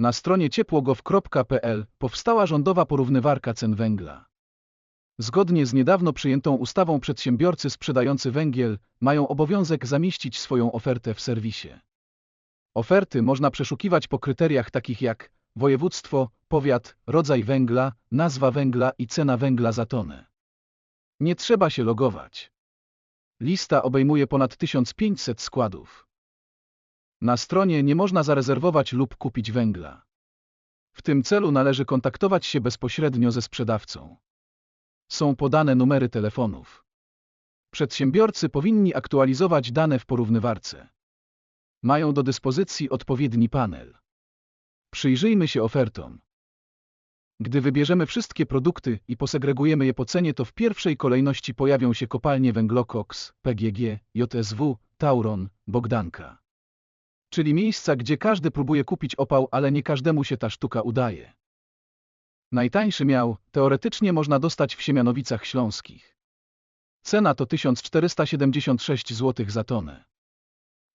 Na stronie ciepłogow.pl powstała rządowa porównywarka cen węgla. Zgodnie z niedawno przyjętą ustawą przedsiębiorcy sprzedający węgiel mają obowiązek zamieścić swoją ofertę w serwisie. Oferty można przeszukiwać po kryteriach takich jak województwo, powiat, rodzaj węgla, nazwa węgla i cena węgla za tonę. Nie trzeba się logować. Lista obejmuje ponad 1500 składów. Na stronie nie można zarezerwować lub kupić węgla. W tym celu należy kontaktować się bezpośrednio ze sprzedawcą. Są podane numery telefonów. Przedsiębiorcy powinni aktualizować dane w porównywarce. Mają do dyspozycji odpowiedni panel. Przyjrzyjmy się ofertom. Gdy wybierzemy wszystkie produkty i posegregujemy je po cenie, to w pierwszej kolejności pojawią się kopalnie Węglokoks, PGG, JSW, Tauron, Bogdanka. Czyli miejsca, gdzie każdy próbuje kupić opał, ale nie każdemu się ta sztuka udaje. Najtańszy miał, teoretycznie można dostać w Siemianowicach Śląskich. Cena to 1476 zł za tonę.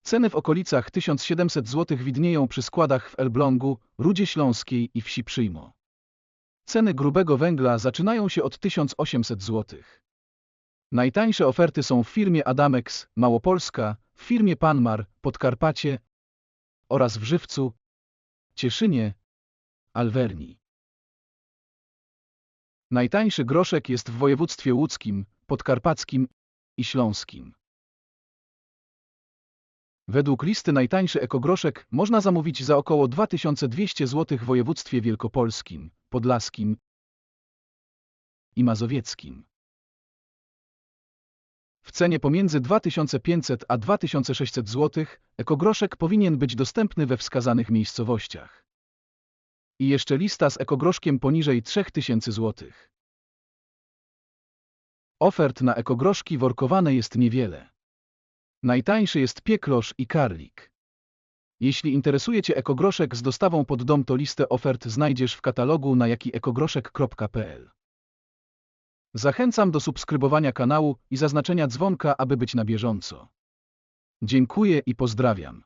Ceny w okolicach 1700 zł widnieją przy składach w Elblągu, Rudzie Śląskiej i wsi Przyjmo. Ceny grubego węgla zaczynają się od 1800 zł. Najtańsze oferty są w firmie Adamex, Małopolska, w firmie Panmar, Podkarpacie oraz w Żywcu, Cieszynie, Alwerni. Najtańszy groszek jest w województwie łódzkim, podkarpackim i śląskim. Według listy najtańszy ekogroszek można zamówić za około 2200 zł w województwie wielkopolskim, podlaskim i mazowieckim. Cenie pomiędzy 2500 a 2600 zł ekogroszek powinien być dostępny we wskazanych miejscowościach. I jeszcze lista z ekogroszkiem poniżej 3000 zł. Ofert na ekogroszki workowane jest niewiele. Najtańszy jest pieklosz i karlik. Jeśli interesuje Cię ekogroszek z dostawą pod dom, to listę ofert znajdziesz w katalogu na jakiekogroszek.pl. Zachęcam do subskrybowania kanału i zaznaczenia dzwonka, aby być na bieżąco. Dziękuję i pozdrawiam.